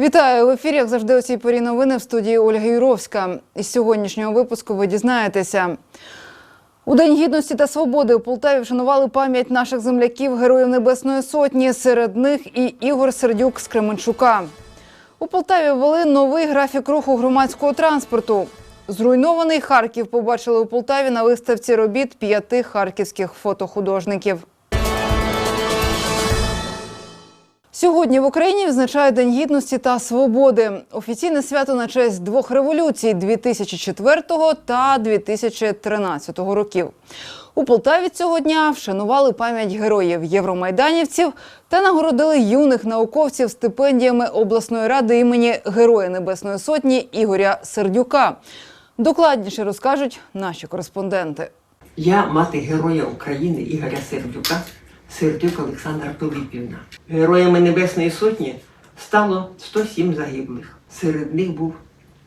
Вітаю в ефірі. Як завжди, у цій порі новини в студії Ольга Юровська. Із сьогоднішнього випуску ви дізнаєтеся. У День гідності та свободи у Полтаві вшанували пам'ять наших земляків, героїв Небесної Сотні. Серед них і Ігор Сердюк з Кременчука. У Полтаві ввели новий графік руху громадського транспорту. Зруйнований Харків побачили у Полтаві на виставці робіт п'яти харківських фотохудожників. Сьогодні в Україні відзначають День гідності та свободи. Офіційне свято на честь двох революцій 2004 та 2013 років. У Полтаві цього дня вшанували пам'ять героїв євромайданівців та нагородили юних науковців стипендіями обласної ради імені Героя Небесної Сотні Ігоря Сердюка. Докладніше розкажуть наші кореспонденти. Я мати Героя України Ігоря Сердюка, Сердюк Олександра Пилипівна. Героями Небесної Сотні стало 107 загиблих. Серед них був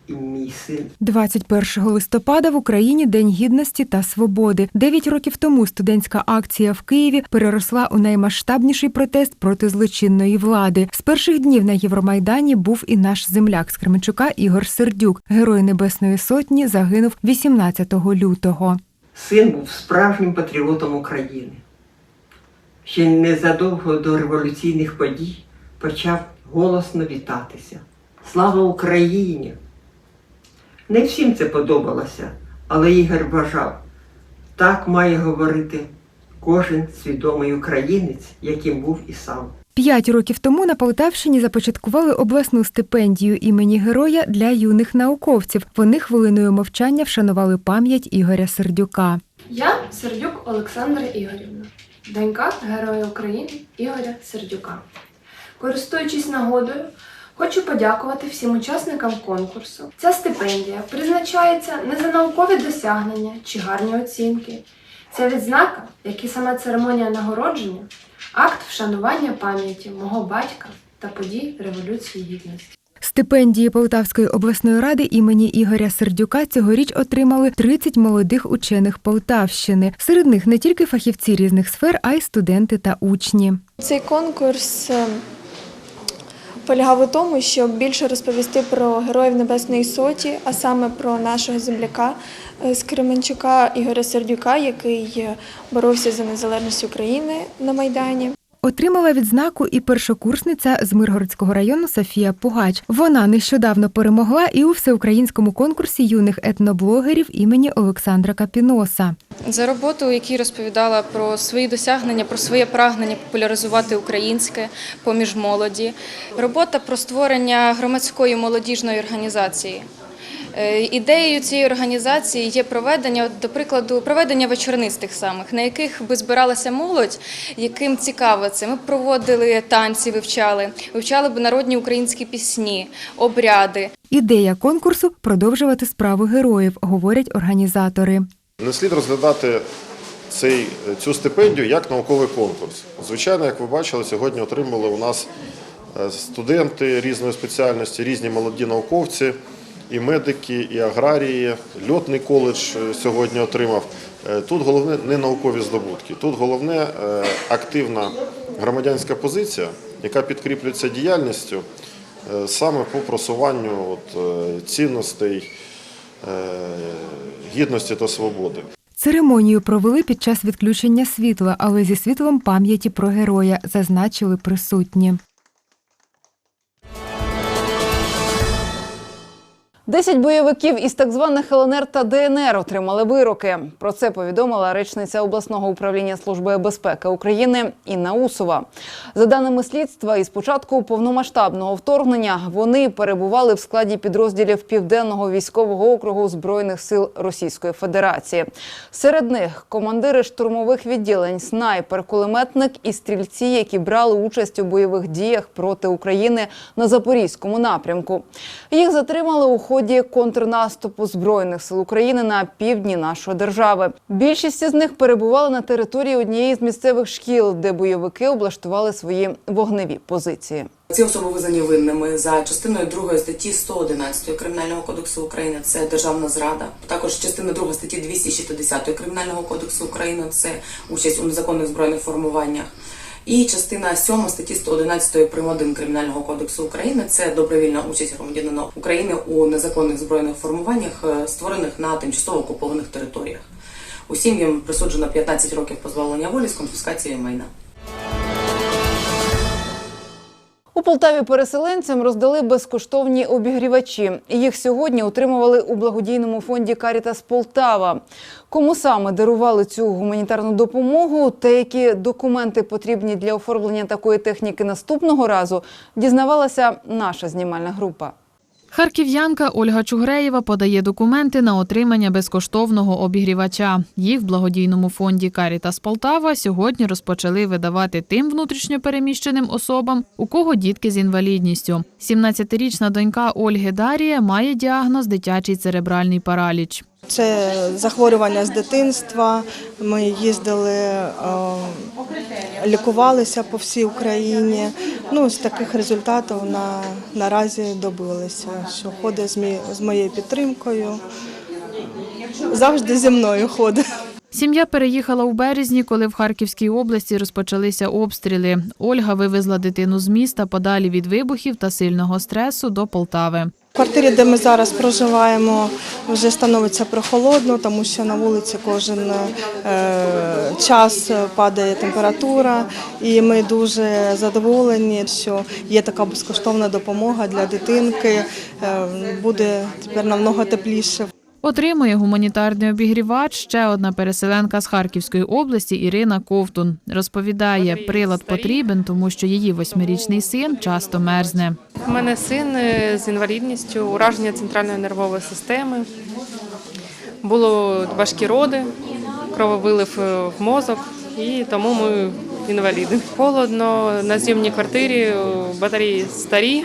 і мій син. 21 листопада в Україні День гідності та свободи. Дев'ять років тому студентська акція в Києві переросла у наймасштабніший протест проти злочинної влади. З перших днів на Євромайдані був і наш земляк з Кременчука Ігор Сердюк. Герой Небесної Сотні загинув 18 лютого. Син був справжнім патріотом України. Ще незадовго до революційних подій почав голосно вітатися. Слава Україні! Не всім це подобалося, але Ігор вважав, так має говорити кожен свідомий українець, яким був і сам. П'ять років тому на Полтавщині започаткували обласну стипендію імені героя для юних науковців. Вони хвилиною мовчання вшанували пам'ять Ігоря Сердюка. Я Сердюк Олександра Ігорівна, донька Героя України Ігоря Сердюка. Користуючись нагодою, хочу подякувати всім учасникам конкурсу. Ця стипендія призначається не за наукові досягнення чи гарні оцінки. Це відзнака, як і сама церемонія нагородження, акт вшанування пам'яті мого батька та подій Революції Гідності. Стипендії Полтавської обласної ради імені Ігоря Сердюка цьогоріч отримали 30 молодих учених Полтавщини. Серед них не тільки фахівці різних сфер, а й студенти та учні. Цей конкурс е, полягав у тому, щоб більше розповісти про героїв Небесної Соті, а саме про нашого земляка е, з Кременчука Ігоря Сердюка, який е, боровся за незалежність України на Майдані. Отримала відзнаку і першокурсниця з Миргородського району Софія Пугач. Вона нещодавно перемогла і у всеукраїнському конкурсі юних етноблогерів імені Олександра Капіноса. за роботу, якій розповідала про свої досягнення, про своє прагнення популяризувати українське поміж молоді. Робота про створення громадської молодіжної організації. Е, Ідеєю цієї організації є проведення, до прикладу, проведення вечорниць тих самих, на яких би збиралася молодь, яким цікаво це. Ми проводили танці, вивчали, вивчали б народні українські пісні, обряди. Ідея конкурсу продовжувати справу героїв, говорять організатори. Не слід розглядати цей, цю стипендію як науковий конкурс. Звичайно, як ви бачили, сьогодні отримали у нас е, студенти різної спеціальності, різні молоді науковці, і медики, і аграрії. Льотний коледж е, сьогодні отримав. Е, Тут головне не наукові здобутки, тут головне е, активна громадянська позиція, яка підкріплюється діяльністю саме по просуванню от, цінностей гідності та свободи. Церемонію провели під час відключення світла, але зі світлом пам'яті про героя, зазначили присутні. Десять бойовиків із так званих ЛНР та ДНР отримали вироки. Про це повідомила речниця обласного управління служби безпеки України Інна Усова. За даними слідства, із початку повномасштабного вторгнення вони перебували в складі підрозділів південного військового округу збройних сил Російської Федерації. Серед них командири штурмових відділень, снайпер, кулеметник і стрільці, які брали участь у бойових діях проти України на запорізькому напрямку. Їх затримали у ході контрнаступу збройних сил України на півдні нашої держави. Більшість із них перебували на території однієї з місцевих шкіл, де бойовики облаштували свої вогневі позиції. Ці особи визнані винними за частиною 2 статті 111 Кримінального кодексу України це державна зрада. Також частина 2 статті 260 Кримінального кодексу України це участь у незаконних збройних формуваннях. І частина 7 статті 111 прим. 1 Кримінального кодексу України це добровільна участь громадянина України у незаконних збройних формуваннях, е, створених на тимчасово окупованих територіях. Усім їм присуджено 15 років позбавлення волі з конфіскацією майна. У Полтаві переселенцям роздали безкоштовні обігрівачі. Їх сьогодні отримували у благодійному фонді Карітас Полтава. Кому саме дарували цю гуманітарну допомогу та які документи потрібні для оформлення такої техніки наступного разу, дізнавалася наша знімальна група. Харків'янка Ольга Чугреєва подає документи на отримання безкоштовного обігрівача. Їх в благодійному фонді Карітас Полтава сьогодні розпочали видавати тим внутрішньопереміщеним особам, у кого дітки з інвалідністю. 17-річна донька Ольги Дарія має діагноз дитячий церебральний параліч. Це захворювання з дитинства. Ми їздили, е, лікувалися по всій Україні. Ну, з таких результатів на, наразі добилися, що ходить з, з моєю підтримкою. Завжди зі мною ходить. Сім'я переїхала у березні, коли в Харківській області розпочалися обстріли. Ольга вивезла дитину з міста подалі від вибухів та сильного стресу до Полтави. В квартирі, де ми зараз проживаємо, вже становиться прохолодно, тому що на вулиці кожен е, час падає температура, і ми дуже задоволені, що є така безкоштовна допомога для дитинки. Е, буде тепер намного тепліше. Отримує гуманітарний обігрівач ще одна переселенка з Харківської області Ірина Ковтун. Розповідає, прилад потрібен, тому що її восьмирічний син часто мерзне. У мене син е, з інвалідністю, ураження центральної нервової системи. Було важкі роди, крововилив е, в мозок, і тому ми інваліди. Холодно, на зйомній квартирі е, батареї старі,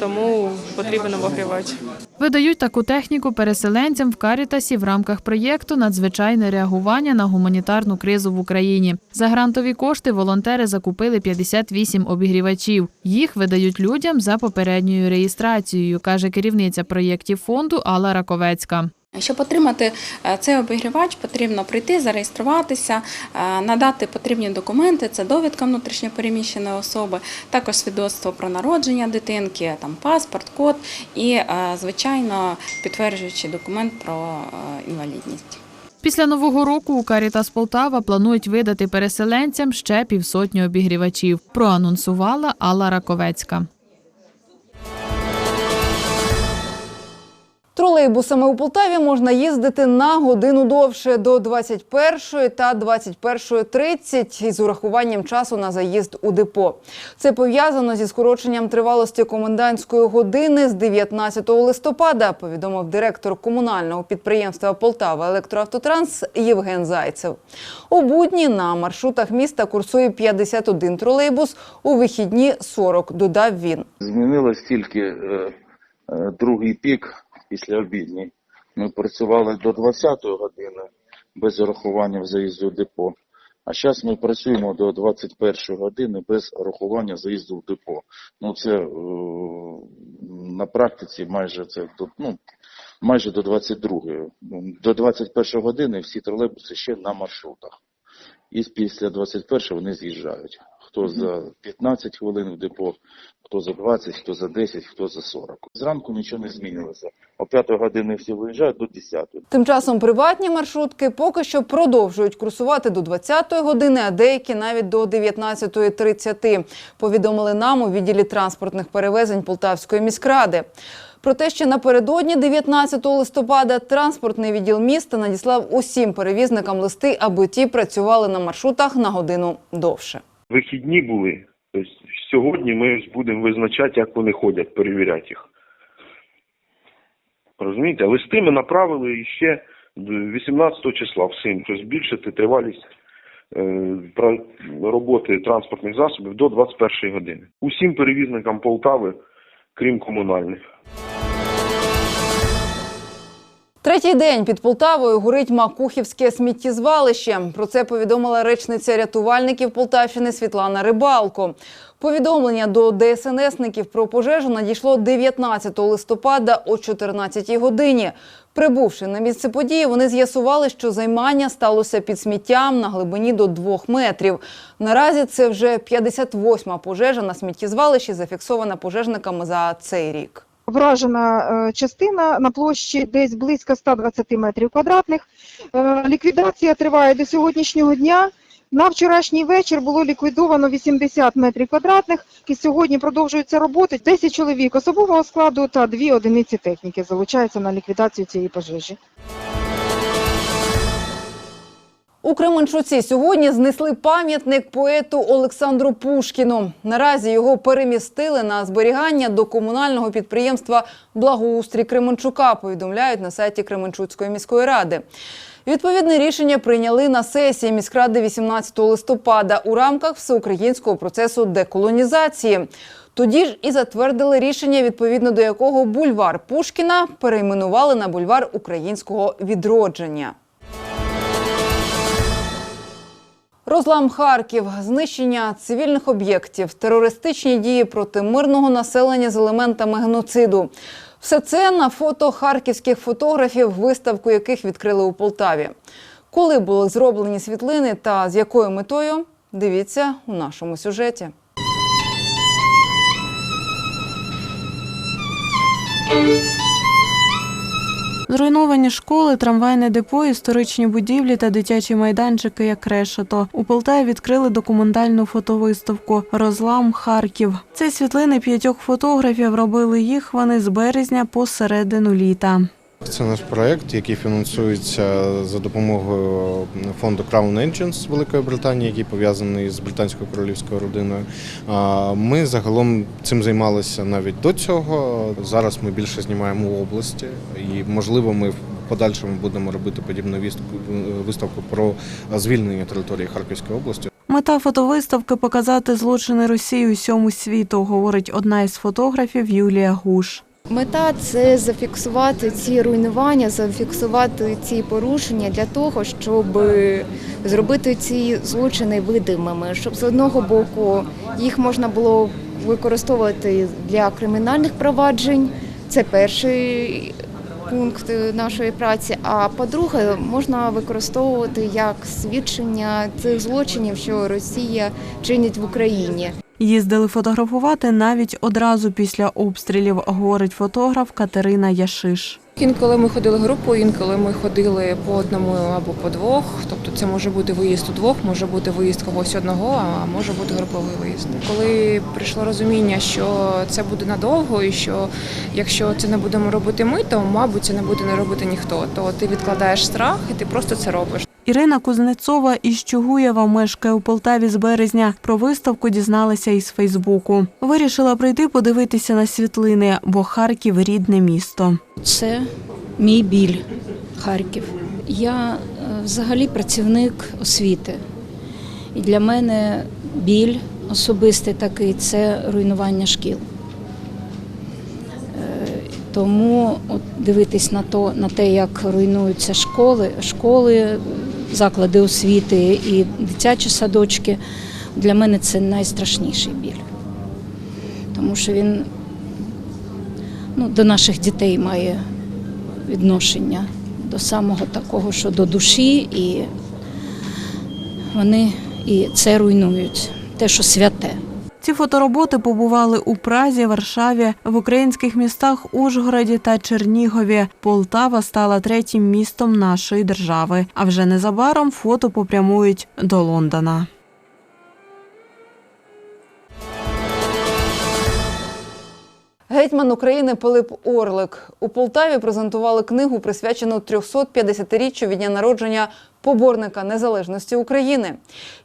тому потрібен обогрівач. Видають таку техніку переселенцям в Карітасі в рамках проєкту Надзвичайне реагування на гуманітарну кризу в Україні. За грантові кошти волонтери закупили 58 обігрівачів. Їх видають людям за попередньою реєстрацією, каже керівниця проєктів фонду Алла Раковецька. Щоб отримати е, цей обігрівач, потрібно прийти, зареєструватися, е, надати потрібні документи. Це довідка внутрішньопереміщеної особи, також свідоцтво про народження дитинки, там паспорт, код і, е, звичайно, підтверджуючий документ про інвалідність. Після нового року у Карітас Полтава планують видати переселенцям ще півсотні обігрівачів. Проанонсувала Алла Раковецька. Тролейбусами у Полтаві можна їздити на годину довше до 21 та 21.30 із урахуванням часу на заїзд у депо. Це пов'язано зі скороченням тривалості комендантської години з 19 листопада, повідомив директор комунального підприємства Полтава Електроавтотранс Євген Зайцев. У будні на маршрутах міста курсує 51 тролейбус, у вихідні 40, додав він. Змінилось тільки е, е, другий пік після обідній. Ми працювали до 20-ї години без урахування заїзду в депо. А зараз ми працюємо до 21-ї години без рахування заїзду в депо. Ну це е, на практиці майже це до- ну, майже до 22-ї. До 21-ї години всі тролейбуси ще на маршрутах. І після 21-ї вони з'їжджають. Хто за 15 хвилин в депо, хто за 20, хто за 10, хто за 40. Зранку нічого не змінилося. О 5 години всі виїжджають до 10. Тим часом приватні маршрутки поки що продовжують курсувати до 20-ї години, а деякі навіть до 19.30, повідомили нам у відділі транспортних перевезень Полтавської міськради. Проте ще напередодні 19 листопада транспортний відділ міста надіслав усім перевізникам листи, аби ті працювали на маршрутах на годину довше. Вихідні були. Тобто сьогодні ми будемо визначати, як вони ходять, перевіряти їх. Розумієте, листи ми направили ще 18 числа всім, що збільшити тривалість е, роботи транспортних засобів до 21 години. Усім перевізникам Полтави, крім комунальних. Третій день під Полтавою горить Макухівське сміттєзвалище. Про це повідомила речниця рятувальників Полтавщини Світлана Рибалко. Повідомлення до ДСНСників про пожежу надійшло 19 листопада о 14 годині. Прибувши на місце події, вони з'ясували, що займання сталося під сміттям на глибині до 2 метрів. Наразі це вже 58-ма пожежа на сміттєзвалищі, зафіксована пожежниками за цей рік. Вражена е, частина на площі десь близько 120 метрів квадратних. Е, Ліквідація триває до сьогоднішнього дня. На вчорашній вечір було ліквідовано 80 метрів квадратних. І сьогодні продовжуються роботи. 10 чоловік особового складу та 2 одиниці техніки залучаються на ліквідацію цієї пожежі. У Кременчуці сьогодні знесли пам'ятник поету Олександру Пушкіну. Наразі його перемістили на зберігання до комунального підприємства Благоустрій Кременчука. Повідомляють на сайті Кременчуцької міської ради. Відповідне рішення прийняли на сесії міськради 18 листопада у рамках всеукраїнського процесу деколонізації. Тоді ж і затвердили рішення, відповідно до якого бульвар Пушкіна перейменували на бульвар українського відродження. Розлам Харків, знищення цивільних об'єктів, терористичні дії проти мирного населення з елементами геноциду. Все це на фото харківських фотографів, виставку яких відкрили у Полтаві. Коли були зроблені світлини та з якою метою, дивіться у нашому сюжеті. Зруйновані школи, трамвайне депо, історичні будівлі та дитячі майданчики як решето. У Полтаві відкрили документальну фотовиставку Розлам Харків. Це світлини п'ятьох фотографів. Робили їх вони з березня по середину літа. Це наш проект, який фінансується за допомогою фонду Crown Engines з Великої Британії, який пов'язаний з британською королівською родиною. Ми загалом цим займалися навіть до цього. Зараз ми більше знімаємо у області, і можливо, ми в подальшому будемо робити подібну виставку про звільнення території Харківської області. Мета фотовиставки показати злочини Росії усьому світу, говорить одна із фотографів Юлія Гуш. Мета це зафіксувати ці руйнування, зафіксувати ці порушення для того, щоб зробити ці злочини видимими, щоб з одного боку їх можна було використовувати для кримінальних проваджень. Це перший пункт нашої праці. А по-друге, можна використовувати як свідчення цих злочинів, що Росія чинить в Україні. Їздили фотографувати навіть одразу після обстрілів, говорить фотограф Катерина Яшиш. Інколи ми ходили групою, інколи ми ходили по одному або по двох. Тобто це може бути виїзд у двох, може бути виїзд когось одного, а може бути груповий виїзд. Коли прийшло розуміння, що це буде надовго, і що якщо це не будемо робити ми, то мабуть це не буде не робити ніхто. То ти відкладаєш страх і ти просто це робиш. Ірина Кузнецова із Чугуєва мешкає у Полтаві з березня. Про виставку дізналася із Фейсбуку. Вирішила прийти подивитися на світлини, бо Харків рідне місто. Це мій біль Харків. Я е, взагалі працівник освіти. І для мене біль особистий такий це руйнування шкіл. Е, Тому от дивитись на то, на те, як руйнуються школи, школи, заклади освіти і дитячі садочки, для мене це найстрашніший біль. Тому що він ну, до наших дітей має відношення до самого такого, що до душі, і вони і це руйнують, те, що святе. Ці фотороботи побували у Празі, Варшаві, в українських містах Ужгороді та Чернігові. Полтава стала третім містом нашої держави. А вже незабаром фото попрямують до Лондона. Гетьман України Пилип Орлик у Полтаві презентували книгу, присвячену 350-річчю від дня народження поборника незалежності України.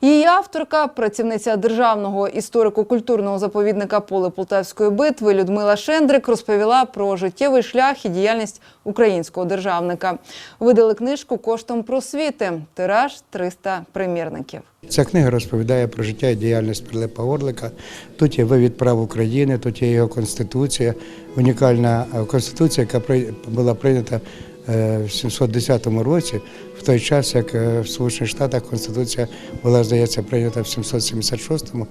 Її авторка, працівниця державного історико-культурного заповідника Поле Полтавської битви Людмила Шендрик розповіла про життєвий шлях і діяльність українського державника. Видали книжку коштом просвіти. Тираж 300 примірників. Ця книга розповідає про життя і діяльність Пилипа Орлика. Тут є вивід прав України, тут є його конституція, унікальна е, конституція, яка була прийнята е, в 710 році, той час, як е, в Сполучених Штатах Конституція була, здається, прийнята в 776-му.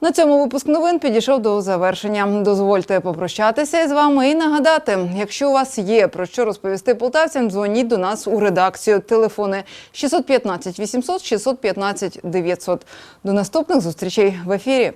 На цьому випуск новин підійшов до завершення. Дозвольте попрощатися із вами і нагадати, якщо у вас є про що розповісти полтавцям, дзвоніть до нас у редакцію. Телефони 615 800 615 900. До наступних зустрічей в ефірі.